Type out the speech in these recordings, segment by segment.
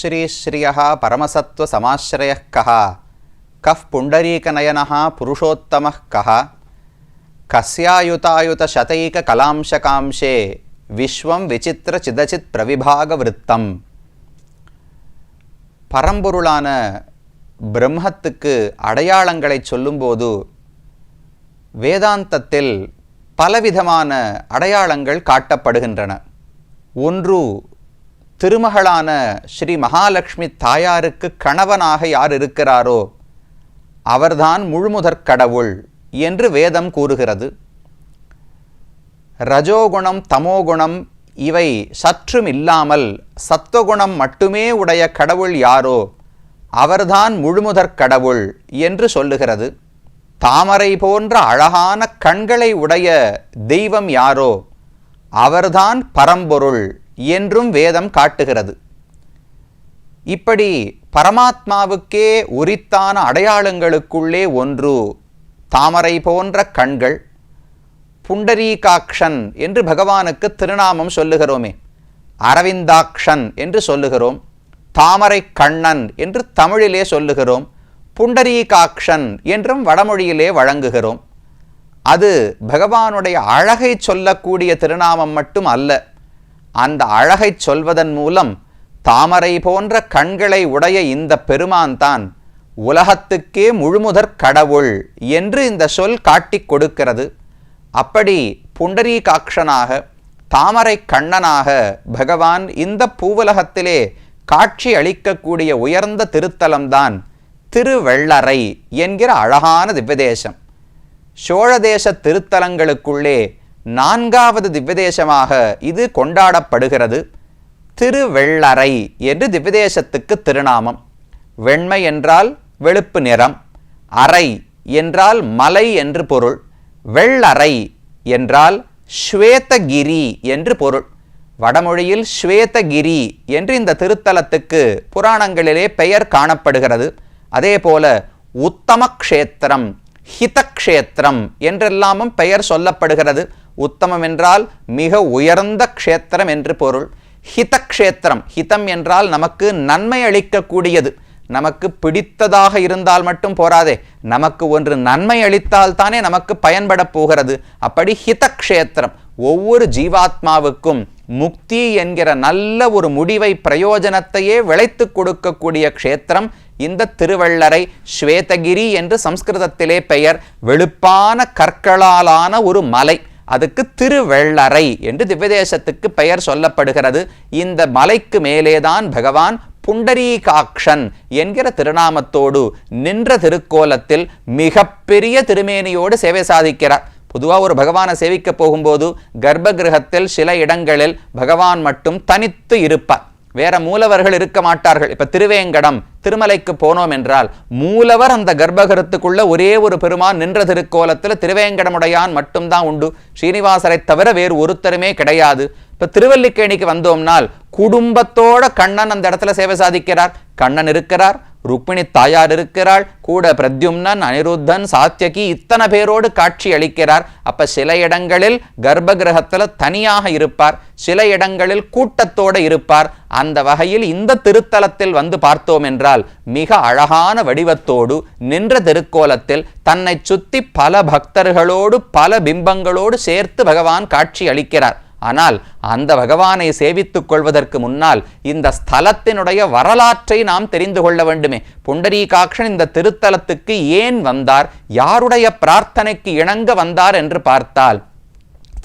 கஸ்ரீஸ்ரீய பரமசத்வசமாசிரய கः cuff புண்டரீகநயனः புருஷோத்தம கः கஸ்யாயுதாயுதசதைககலாம்சகாம்சே விஸ்வம் விசித்திர சிதச்சித் பிரவிபாகவிருத்தம் பரம்பொருளான பிரம்மத்துக்கு அடையாளங்களை சொல்லும்போது வேதாந்தத்தில் பலவிதமான அடையாளங்கள் காட்டப்படுகின்றன. ஒன்று திருமகளான ஸ்ரீ மகாலட்சுமி தாயாருக்கு கணவனாக யார் இருக்கிறாரோ அவர்தான் முழுமுதற் கடவுள் என்று வேதம் கூறுகிறது. ரஜோகுணம் தமோகுணம் இவை சற்றும் இல்லாமல் சத்துவகுணம் மட்டுமே உடைய கடவுள் யாரோ அவர்தான் முழுமுதற் கடவுள் என்று சொல்லுகிறது. தாமரை போன்ற அழகான கண்களை உடைய தெய்வம் யாரோ அவர்தான் பரம்பொருள் என்றும் வேதம் காட்டுகிறது. இப்படி பரமாத்மாவுக்கே உரித்தான அடையாளங்களுக்குள்ளே ஒன்று தாமரை போன்ற கண்கள் புண்டரீகாக்ஷன் என்று பகவானுக்கு திருநாமம் சொல்லுகிறோமே. அரவிந்தாக்ஷன் என்று சொல்லுகிறோம். தாமரை கண்ணன் என்று தமிழிலே சொல்லுகிறோம். புண்டரீகாக்ஷன் என்றும் வடமொழியிலே வழங்குகிறோம். அது பகவானுடைய அழகை சொல்லக்கூடிய திருநாமம் மட்டும் அல்ல. அந்த அழகைச் சொல்வதன் மூலம் தாமரை போன்ற கண்களை உடைய இந்த பெருமான் தான் உலகத்துக்கே முழுமுதற் கடவுள் என்று இந்த சொல் காட்டிக் கொடுக்கிறது. அப்படி புண்டரீகாட்சனாக தாமரை கண்ணனாக பகவான் இந்த பூவுலகத்திலே காட்சி அளிக்கக்கூடிய உயர்ந்த திருத்தலம்தான் திருவெள்ளரை என்கிற அழகான திவ்யதேசம். சோழதேச திருத்தலங்களுக்குள்ளே நான்காவது திவ்யதேசமாக இது கொண்டாடப்படுகிறது. திருவெள்ளறை என்று திவ்யதேசத்துக்கு திருநாமம். வெண்மை என்றால் வெளுப்பு நிறம். அறை என்றால் மலை என்று பொருள். வெள்ளறை என்றால் ஸ்வேதகிரி என்று பொருள். வடமொழியில் ஸ்வேதகிரி என்று இந்த திருத்தலத்துக்கு புராணங்களிலே பெயர் காணப்படுகிறது. அதே போல உத்தம க்ஷேத்திரம் ஹிதக்ஷேத்திரம் என்றெல்லாமும் பெயர் சொல்லப்படுகிறது. உத்தமம் என்றால் மிக உயர்ந்த க்ஷேத்திரம் என்று பொருள். ஹிதக்ஷேத்திரம். ஹிதம் என்றால் நமக்கு நன்மை அளிக்கக்கூடியது. நமக்கு பிடித்ததாக இருந்தால் மட்டும் போராதே. நமக்கு ஒன்று நன்மை அளித்தால் தானே நமக்கு பயன்பட போகிறது. அப்படி ஹிதக்ஷேத்திரம். ஒவ்வொரு ஜீவாத்மாவுக்கும் முக்தி என்கிற நல்ல ஒரு முடிவை பிரயோஜனத்தையே விளைத்து கொடுக்கக்கூடிய க்ஷேத்திரம். இந்த திருவள்ளரை ஸ்வேதகிரி என்று சம்ஸ்கிருதத்திலே பெயர். வெளுப்பான கற்களாலான ஒரு மலை. அதுக்கு திருவெள்ளரை என்று திவ்யதேசத்துக்கு பெயர் சொல்லப்படுகிறது. இந்த மலைக்கு மேலேதான் பகவான் புண்டரீகாக்ஷன் என்கிற திருநாமத்தோடு நின்ற திருக்கோலத்தில் மிகப்பெரிய திருமேனியோடு சேவை சாதிக்கிறார். பொதுவாக ஒரு பகவானை சேவிக்க போகும்போது கர்ப்பகிரகத்தில் சில இடங்களில் பகவான் மட்டும் தனித்து இருப்பார். வேற மூலவர்கள் இருக்க மாட்டார்கள். இப்ப திருவேங்கடம் திருமலைக்கு போனோம் என்றால் மூலவர் அந்த கர்ப்பகரத்துக்குள்ள ஒரே ஒரு பெருமான் நின்ற திருக்கோலத்தில் திருவேங்கடமுடையான் மட்டும்தான் உண்டு. ஸ்ரீனிவாசரை தவிர வேறு ஒருத்தருமே கிடையாது. இப்ப திருவல்லிக்கேணிக்கு வந்தோம்னால் குடும்பத்தோட கண்ணன் அந்த இடத்துல சேவை சாதிக்கிறார். கண்ணன் இருக்கிறார். ருக்மிணி தாயார் இருக்கிறாள். கூட பிரத்யும்னன் அனிருத்தன் சாத்தியகி இத்தனை பேரோடு காட்சி அளிக்கிறார். அப்ப சில இடங்களில் கர்ப்ப கிரகத்துல தனியாக இருப்பார். சில இடங்களில் கூட்டத்தோடு இருப்பார். அந்த வகையில் இந்த திருத்தலத்தில் வந்து பார்த்தோம் என்றால் மிக அழகான வடிவத்தோடு நின்ற திருக்கோலத்தில் தன்னை சுத்தி பல பக்தர்களோடு பல பிம்பங்களோடு சேர்த்து பகவான் காட்சி அளிக்கிறார். ஆனால் அந்த பகவானை சேவித்துக் கொள்வதற்கு முன்னால் இந்த ஸ்தலத்தினுடைய வரலாற்றை நாம் தெரிந்து கொள்ள வேண்டுமே. புண்டரீகாட்சன் இந்த திருத்தலத்துக்கு ஏன் வந்தார்? யாருடைய பிரார்த்தனைக்கு இணங்க வந்தார் என்று பார்த்தால்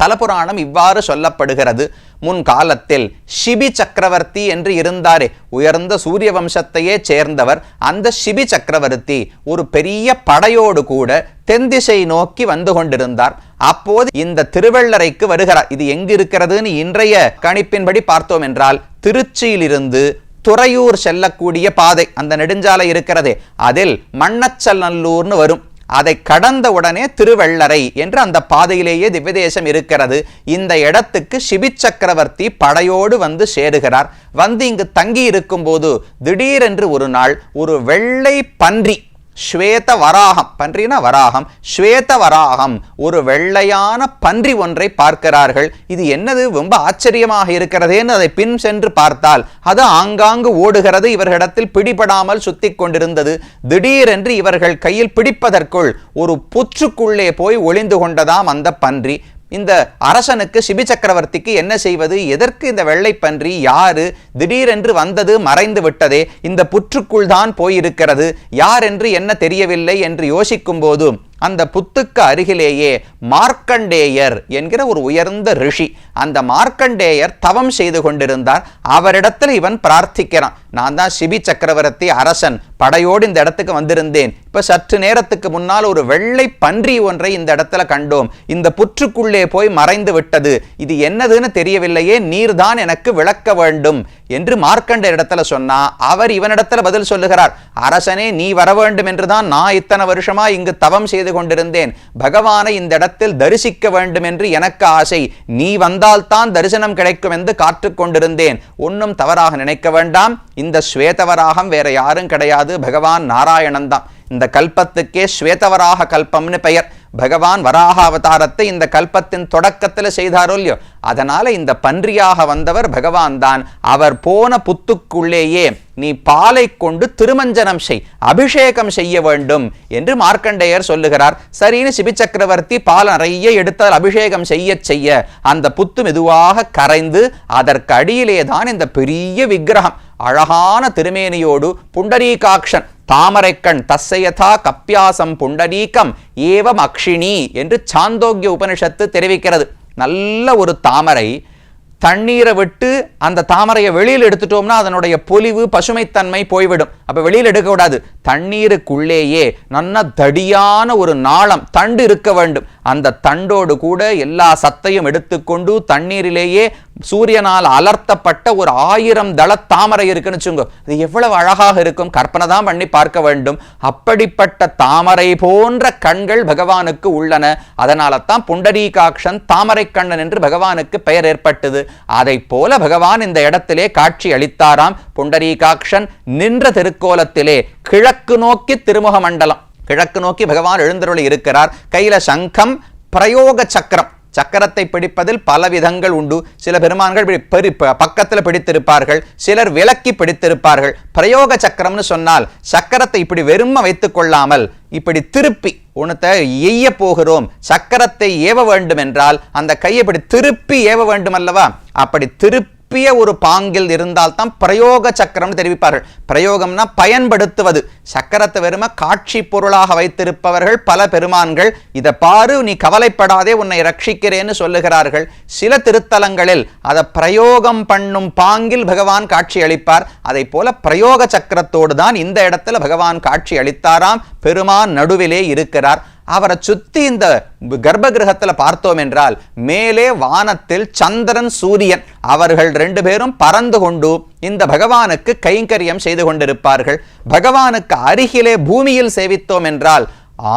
தலபுராணம் இவ்வாறு சொல்லப்படுகிறது. முன் காலத்தில் ஷிபி சக்கரவர்த்தி என்று இருந்தாரே. உயர்ந்த சூரிய வம்சத்தையே சேர்ந்தவர். அந்த ஷிபி சக்கரவர்த்தி ஒரு பெரிய படையோடு கூட தென்திசை நோக்கி வந்து கொண்டிருந்தார். அப்போது இந்த திருவள்ளரைக்கு வருகிறார். இது எங்கு இருக்கிறதுன்னு இன்றைய கணிப்பின்படி பார்த்தோம் என்றால் திருச்சியிலிருந்து துறையூர் செல்லக்கூடிய பாதை அந்த நெடுஞ்சாலை இருக்கிறதே. அதில் மண்ணச்சநல்லூர்னு வரும். அதை கடந்த உடனே திருவள்ளரை என்று அந்த பாதையிலேயே திவ்யதேசம் இருக்கிறது. இந்த இடத்துக்கு சிபி சக்கரவர்த்தி படையோடு வந்து சேருகிறார். வந்து இங்கு தங்கி இருக்கும்போது திடீரென்று ஒரு நாள் ஒரு வெள்ளை பன்றி ஸ்வேத வராகம். பன்றினா வராகம். ஸ்வேத வராகம். ஒரு வெள்ளையான பன்றி ஒன்றை பார்க்கிறார்கள். இது என்னது? ரொம்ப ஆச்சரியமாக இருக்கிறதேன்னு அதை பின் சென்று பார்த்தால் அது ஆங்காங்கு ஓடுகிறது. இவர்களிடத்தில் பிடிபடாமல் சுத்தி கொண்டிருந்தது. திடீரென்று இவர்கள் கையில் பிடிப்பதற்குள் ஒரு புற்றுக்குள்ளே போய் ஒளிந்து கொண்டதாம் அந்த பன்றி. இந்த அரசனுக்கு சிபி சக்கரவர்த்திக்கு என்ன செய்வது? எதற்கு இந்த வெள்ளை பன்றி யாரு? திடீரென்று வந்தது மறைந்து விட்டதே. இந்த புற்றுக்குள் தான் போயிருக்கிறது. யார் என்று என்ன தெரியவில்லை என்று யோசிக்கும் போது அந்த புத்துக்கு அருகிலேயே மார்க்கண்டேயர் என்கிற ஒரு உயர்ந்த ரிஷி. அந்த மார்க்கண்டேயர் தவம் செய்து கொண்டிருந்தார். அவரிடத்தில் இவன் பிரார்த்திக்கிறான். நான் தான் சிபி சக்கரவர்த்தி அரசன். படையோடு இந்த இடத்துக்கு வந்திருந்தேன். இப்போ சற்று நேரத்துக்கு முன்னால் ஒரு வெள்ளை பன்றி ஒன்றை இந்த இடத்துல கண்டோம். இந்த புற்றுக்குள்ளே போய் மறைந்து விட்டது. இது என்னதுன்னு தெரியவில்லையே. நீர்தான் எனக்கு விளக்க வேண்டும். என்று மார்க்கண்ட இடத்துல சொன்னா அவர் இவனிடத்துல பதில் சொல்லுகிறார். அரசனே நீ வர வேண்டும் என்றுதான் நான் இத்தனை வருஷமா இங்கு தவம் செய்து கொண்டிருந்தேன். பகவானை இந்த இடத்தில் தரிசிக்க வேண்டும் என்று எனக்கு ஆசை. நீ வந்தால்தான் தரிசனம் கிடைக்கும் என்று காத்துக் கொண்டிருந்தேன். ஒன்றும் தவறாக நினைக்க வேண்டாம். இந்த ஸ்வேதவராகம் வேற யாரும் கிடையாது. பகவான் நாராயணன் தான் இந்த கல்பத்துக்கே ஸ்வேதவராக கல்பம்னு பெயர். பகவான் வராக அவதாரத்தை இந்த கல்பத்தின் தொடக்கத்தில் செய்தாரோ இல்லையோ? அதனால இந்த பன்றியாக வந்தவர் பகவான் தான். அவர் போன புத்துக்குள்ளேயே நீ பாலை கொண்டு திருமஞ்சனம் செய் அபிஷேகம் செய்ய வேண்டும் என்று மார்க்கண்டேயர் சொல்லுகிறார். சரின்னு சிபிச்சக்கரவர்த்தி பால் நிறைய எடுத்தால் அபிஷேகம் செய்ய செய்ய அந்த புத்து மெதுவாக கரைந்து அதற்கு அடியிலே தான் இந்த பெரிய விக்கிரகம் அழகான திருமேனியோடு புண்டரீகாக்ஷன் தாமரைக்கண் தஸ்ஸயதா கப்பியாசம் புண்டரீகம் ஏவம் அக்ஷினி என்று சாந்தோக்கிய உபனிஷத்து தெரிவிக்கிறது. நல்ல ஒரு தாமரை. தண்ணீரை விட்டு அந்த தாமரையை வெளியில் எடுத்துட்டோம்னா அதனுடைய பொலிவு பசுமைத்தன்மை போய்விடும். அப்போ வெளியில் எடுக்கக்கூடாது. தண்ணீருக்குள்ளேயே நல்ல தடியான ஒரு நாளம் தண்டு இருக்க வேண்டும். அந்த தண்டோடு கூட எல்லா சத்தையும் எடுத்துக்கொண்டு தண்ணீரிலேயே சூரியனால் அலர்த்தப்பட்ட ஒரு ஆயிரம் தள தாமரை இருக்குன்னு வச்சுங்க. அது எவ்வளவு அழகாக இருக்கும். கற்பனை தான் பண்ணி பார்க்க வேண்டும். அப்படிப்பட்ட தாமரை போன்ற கண்கள் பகவானுக்கு உள்ளன. அதனால தான் புண்டரீகாக்ஷன் தாமரை கண்ணன் என்று பகவானுக்கு பெயர் ஏற்பட்டது. அதை போல பகவான் இந்த இடத்திலே காட்சி அளித்தாராம். புண்டரீகாக்ஷன் நின்ற திருக்கோலத்திலே கிழக்கு நோக்கி திருமுக மண்டலம் கிழக்கு நோக்கி பகவான் எழுந்தருளி இருக்கிறார். கையில சங்கம் பிரயோக சக்கரம். சக்கரத்தை பிடிப்பதில் பல விதங்கள் உண்டு. சில பெருமான்கள் இப்படி பெரி ப- பிடித்திருப்பார்கள். சிலர் விலக்கி பிடித்திருப்பார்கள். பிரயோக சக்கரம்னு சொன்னால் சக்கரத்தை இப்படி வெறும வைத்துக் கொள்ளாமல் இப்படி திருப்பி உனத்தை எய்ய போகிறோம். சக்கரத்தை ஏவ வேண்டும் என்றால் அந்த கையை இப்படி திருப்பி ஏவ வேண்டும் அல்லவா அப்படி திருப்பிய ஒரு பாங்கில் இருந்தால்தான் பிரயோக சக்கரம்னு தெரிவிப்பார்கள். பிரயோகம்னா பயன்படுத்துவது. சக்கரத்தை வெறும காட்சி பொருளாக வைத்திருப்பவர்கள் பல பெருமான்கள் இதை பாரு நீ கவலைப்படாதே உன்னை ரட்சிக்கிறேன்னு சொல்லுகிறார்கள். சில திருத்தலங்களில் அதை பிரயோகம் பண்ணும் பாங்கில் பகவான் காட்சி அளிப்பார். அதை போல பிரயோக சக்கரத்தோடு தான் இந்த இடத்துல பகவான் காட்சி அளித்தாராம். பெருமான் நடுவிலே இருக்கிறார். அவரை சுத்தி இந்த கர்ப்ப கிரகத்தில் பார்த்தோம் என்றால் மேலே வானத்தில் சந்திரன் சூரியன் அவர்கள் ரெண்டு பேரும் பறந்து கொண்டு இந்த பகவானுக்கு கைங்கரியம் செய்து கொண்டிருப்பார்கள். பகவானுக்கு அருகிலே பூமியில் சேவித்தோம் என்றால்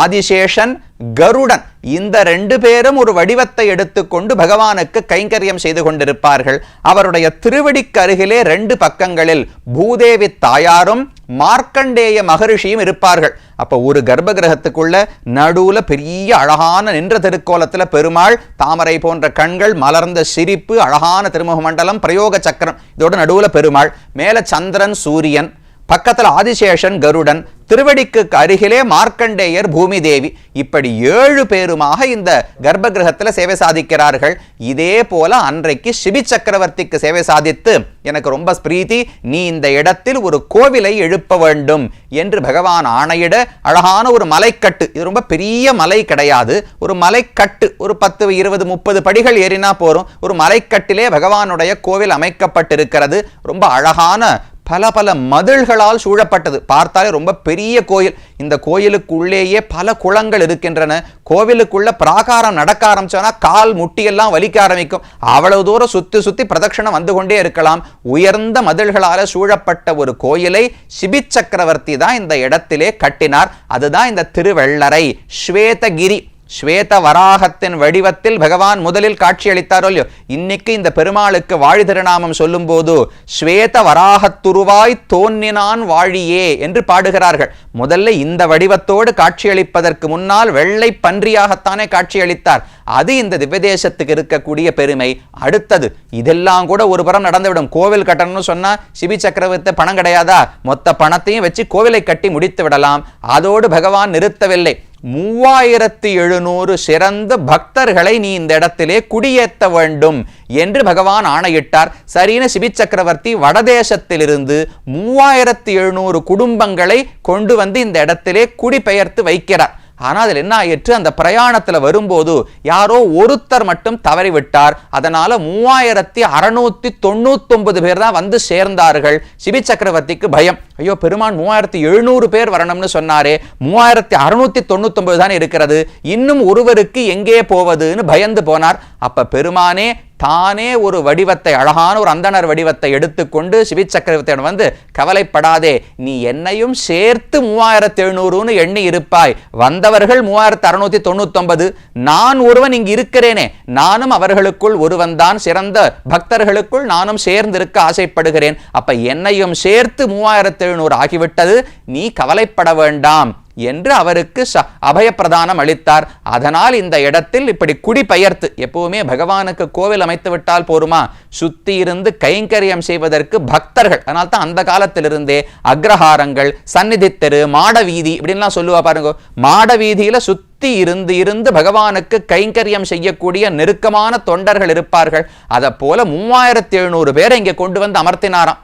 ஆதிசேஷன் கருடன் இந்த ரெண்டு பேரும் ஒரு வடிவத்தை எடுத்துக்கொண்டு பகவானுக்கு கைங்கரியம் செய்து கொண்டிருப்பார்கள். அவருடைய திருவடிக்கு அருகிலே ரெண்டு பக்கங்களில் பூதேவி தாயாரும் மார்க்கண்டேய மகரிஷியும் இருப்பார்கள். அப்போ ஒரு கர்ப்ப கிரகத்துக்குள்ள நடுவில் பெரிய அழகான நின்ற திருக்கோலத்தில் பெருமாள் தாமரை போன்ற கண்கள் மலர்ந்த சிரிப்பு அழகான திருமுக மண்டலம் பிரயோக சக்கரம் இதோட நடுவில் பெருமாள் மேலே சந்திரன் சூரியன் பக்கத்தில் ஆதிசேஷன் கருடன் திருவடிக்கு அருகிலே மார்க்கண்டேயர் பூமி தேவி இப்படி ஏழு பேருமாக இந்த கர்ப்ப கிரகத்தில் சேவை சாதிக்கிறார்கள். இதே போல அன்றைக்கு சிபி சக்கரவர்த்திக்கு சேவை சாதித்து எனக்கு ரொம்ப பிரீத்தி நீ இந்த இடத்தில் ஒரு கோவிலை எழுப்ப வேண்டும் என்று பகவான் ஆணையிட அழகான ஒரு மலைக்கட்டு. இது ரொம்ப பெரிய மலை கிடையாது. ஒரு மலைக்கட்டு ஒரு பத்து இருபது முப்பது படிகள் ஏறினா போறோம் ஒரு மலைக்கட்டிலே பகவானுடைய கோவில் அமைக்கப்பட்டிருக்கிறது. ரொம்ப அழகான பல பல மதில்களால் சூழப்பட்டது. பார்த்தாலே ரொம்ப பெரிய கோயில். இந்த கோயிலுக்குள்ளேயே பல குளங்கள் இருக்கின்றன. கோவிலுக்குள்ள பிராகாரம் நடக்க ஆரம்பிச்சோன்னா கால் முட்டியெல்லாம் வலிக்க ஆரம்பிக்கும். அவ்வளவு தூரம் சுத்தி சுத்தி பிரதட்சணம் வந்து கொண்டே இருக்கலாம். உயர்ந்த மதில்களால சூழப்பட்ட ஒரு கோயிலை சிபி சக்கரவர்த்தி தான் இந்த இடத்திலே கட்டினார். அதுதான் இந்த திருவெள்ளரை ஸ்வேதகிரி. ஸ்வேத வராகத்தின் வடிவத்தில் பகவான் முதலில் காட்சியளித்தாரோ இல்லையோ? இன்னைக்கு இந்த பெருமாளுக்கு வாழி திருநாமம் சொல்லும்போது ஸ்வேத வராகத்துருவாய் தோன்றினான் வாழியே என்று பாடுகிறார்கள். முதல்ல இந்த வடிவத்தோடு காட்சியளிப்பதற்கு முன்னால் வெள்ளை பன்றியாகத்தானே காட்சியளித்தார். அது இந்த திவ்யதேசத்துக்கு இருக்கக்கூடிய பெருமை. அடுத்தது இதெல்லாம் கூட ஒரு புறம் நடந்துவிடும். கோவில் கட்டணும்னு சொன்னால் சிபி சக்கரவர்த்தி பணம் கிடையாதா? மொத்த பணத்தையும் வச்சு கோவிலை கட்டி முடித்து விடலாம். அதோடு பகவான் நிறுத்தவில்லை. மூவாயிரத்தி எழுநூறு சிறந்த பக்தர்களை நீ இந்த இடத்திலே குடியேற்ற வேண்டும் என்று பகவான் ஆணையிட்டார். சரின சிபி சக்கரவர்த்தி வடதேசத்திலிருந்து மூவாயிரத்தி எழுநூறு குடும்பங்களை கொண்டு வந்து இந்த இடத்திலே குடிபெயர்த்து வைக்கிறார். ஆனால் அதில் என்ன ஆயிற்று? அந்த பிரயாணத்தில் வரும்போது யாரோ ஒருத்தர் மட்டும் தவறிவிட்டார். அதனால் மூவாயிரத்தி அறநூற்றி தொண்ணூத்தொன்பது பேர் தான் வந்து சேர்ந்தார்கள். சிபி சக்கரவர்த்திக்கு பயம். ஐயோ பெருமான் மூவாயிரத்தி எழுநூறு பேர் வரணும்னு சொன்னாரே. மூவாயிரத்தி அறுநூத்தி தொண்ணூத்தொன்பது தான் இருக்கிறது. இன்னும் ஒருவருக்கு எங்கே போவதுன்னு பயந்து போனார். அப்ப பெருமானே தானே ஒரு வடிவத்தை அழகான ஒரு அந்தனர் வடிவத்தை எடுத்துக்கொண்டு சிவி சக்கரவர்த்தியிடம் வந்து கவலைப்படாதே நீ என்னையும் சேர்த்து மூவாயிரத்தி எழுநூறுன்னு எண்ணி இருப்பாய். வந்தவர்கள் மூவாயிரத்து அறுநூத்தி தொண்ணூத்தொன்பது. நான் ஒருவன் இங்கு இருக்கிறேனே. நானும் அவர்களுக்குள் ஒருவன் தான் சிறந்த பக்தர்களுக்குள் நானும் சேர்ந்திருக்க ஆசைப்படுகிறேன். அப்ப என்னையும் சேர்த்து மூவாயிரத்து எழுநூறு ஆகிவிட்டது. நீ கவலைப்பட வேண்டாம். என்று அவருக்கு அபயப்பிரதானம் அளித்தார். அதனால் இந்த இடத்தில் இப்படி குடிபெயர்த்து எப்பவுமே பகவானுக்கு கோவில் அமைத்து விட்டால் போருமா? சுத்தி இருந்து கைங்கரியம் செய்வதற்கு பக்தர்கள். அதனால் தான் அந்த காலத்திலிருந்தே அக்ரஹாரங்கள் சந்நிதி தெரு மாட வீதி இப்படின்லாம் சொல்லுவா பாருங்க. மாட வீதியில சுத்தி இருந்து இருந்து பகவானுக்கு கைங்கரியம் செய்யக்கூடிய நெருக்கமான தொண்டர்கள் இருப்பார்கள். அதை போல மூவாயிரத்தி எழுநூறு பேரை இங்கே கொண்டு வந்து அமர்த்தினாராம்.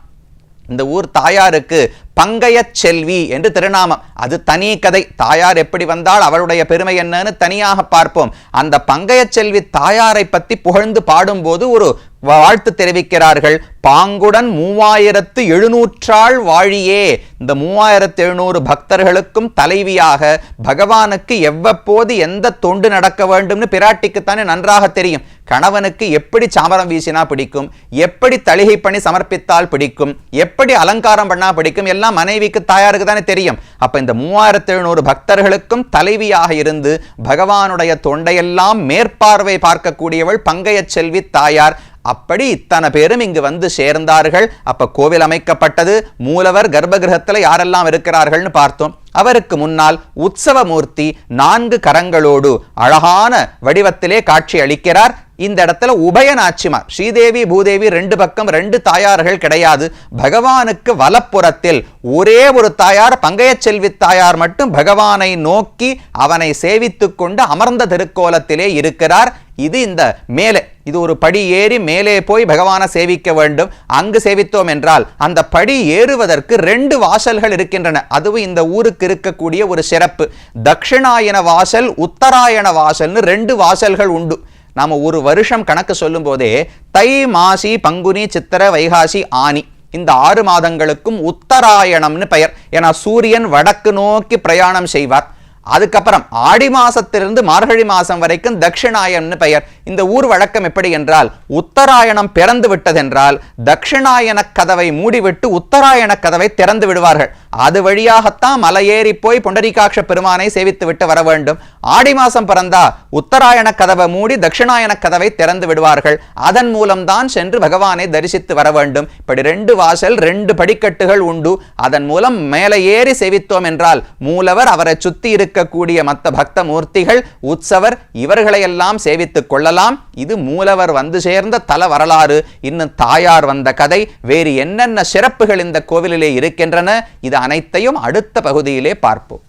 இந்த ஊர் தாயாருக்கு பங்கைய செல்வி என்று திருநாமம். அது தனி கதை. தாயார் எப்படி வந்தால் அவளுடைய பெருமை என்னன்னு தனியாக பார்ப்போம். அந்த பங்கைய செல்வி தாயாரை பத்தி புகழ்ந்து பாடும்போது ஒரு வாழ்த்து தெரிவிக்கிறார்கள். பாங்குடன் மூவாயிரத்து எழுநூற்றாள் வாழியே. இந்த மூவாயிரத்து எழுநூறு பக்தர்களுக்கும் தலைவியாக பகவானுக்கு எவ்வப்போது எந்த தொண்டு நடக்க வேண்டும்னு பிராட்டிக்குத்தானே நன்றாக தெரியும். கணவனுக்கு எப்படி சாமரம் வீசினா பிடிக்கும்? எப்படி தளிகை பணி சமர்ப்பித்தால் பிடிக்கும்? எப்படி அலங்காரம் பண்ணா பிடிக்கும்? எல்லாம் மனைவிக்கு தாயாருக்கு தானே தெரியும். அப்ப இந்த மூவாயிரத்தி எழுநூறு பக்தர்களுக்கும் தலைவியாக இருந்து பகவானுடைய தொண்டையெல்லாம் மேற்பார்வை பார்க்கக்கூடியவள் பங்கைய செல்வி தாயார். அப்படி இத்தனை பேரும் இங்கு வந்து சேர்ந்தார்கள். அப்ப கோவில் அமைக்கப்பட்டது. மூலவர் கர்ப்பகிரகத்தில் யாரெல்லாம் இருக்கிறார்கள்னு பார்த்தோம். அவருக்கு முன்னால் உற்சவமூர்த்தி நான்கு கரங்களோடு அழகான வடிவத்திலே காட்சி அளிக்கிறார். இந்த இடத்துல உபயநாச்சிமார் ஸ்ரீதேவி பூதேவி ரெண்டு பக்கம் ரெண்டு தாயார்கள் கிடையாது. பகவானுக்கு வலப்புறத்தில் ஒரே ஒரு தாயார் பங்கைய செல்வி தாயார் மட்டும் பகவானை நோக்கி அவனை சேவித்துக் கொண்டு அமர்ந்த திருக்கோலத்திலே இருக்கிறார். இது இந்த மேலே இது ஒரு படி ஏறி மேலே போய் பகவானை சேவிக்க வேண்டும். அங்கு சேவித்தோம் என்றால் அந்த படி ஏறுவதற்கு ரெண்டு வாசல்கள் இருக்கின்றன. அதுவும் இந்த ஊருக்கு இருக்கக்கூடிய ஒரு சிறப்பு. தட்சிணாயன வாசல் உத்தராயண வாசல்னு ரெண்டு வாசல்கள் உண்டு. நாம் ஒரு வருஷம் கணக்கு சொல்லும் போதே தை மாசி பங்குனி சித்திர வைகாசி ஆனி இந்த ஆறு மாதங்களுக்கும் உத்தராயணம்னு பெயர். ஏன்னா சூரியன் வடக்கு நோக்கி பிரயாணம் செய்வார். அதுக்கப்புறம் ஆடி மாசத்திலிருந்து மார்கழி மாசம் வரைக்கும் தட்சிணாயம்னு பெயர். இந்த ஊர் வழக்கம் எப்படி என்றால் உத்தராயணம் பிறந்து விட்டதென்றால் தட்சிணாயன கதவை மூடிவிட்டு உத்தராயண கதவை திறந்து விடுவார்கள். அது வழியாகத்தான் மலையேறி போய் புண்டரிகாட்ச பெருமானை சேவித்து விட்டு வர வேண்டும். ஆடி மாசம் பிறந்தா உத்தராயண கதவை மூடி தட்சிணாயன கதவை திறந்து விடுவார்கள். அதன் மூலம்தான் சென்று பகவானை தரிசித்து வர வேண்டும். இப்படி ரெண்டு வாசல் ரெண்டு படிக்கட்டுகள் உண்டு. அதன் மூலம் மேலே ஏறி சேவித்தோம் என்றால் மூலவர் அவரை சுத்தி இருக்கக்கூடிய மற்ற பக்த மூர்த்திகள் உற்சவர் இவர்களையெல்லாம் சேவித்துக் கொள்ளலாம். இது மூலவர் வந்து சேர்ந்த தல வரலாறு. இன்னும் தாயார் வந்த கதை. வேறு என்னென்ன சிறப்புகள் இந்த கோவிலிலே இருக்கின்றன? இது அனைத்தையும் அடுத்த பகுதியிலே பார்ப்போம்.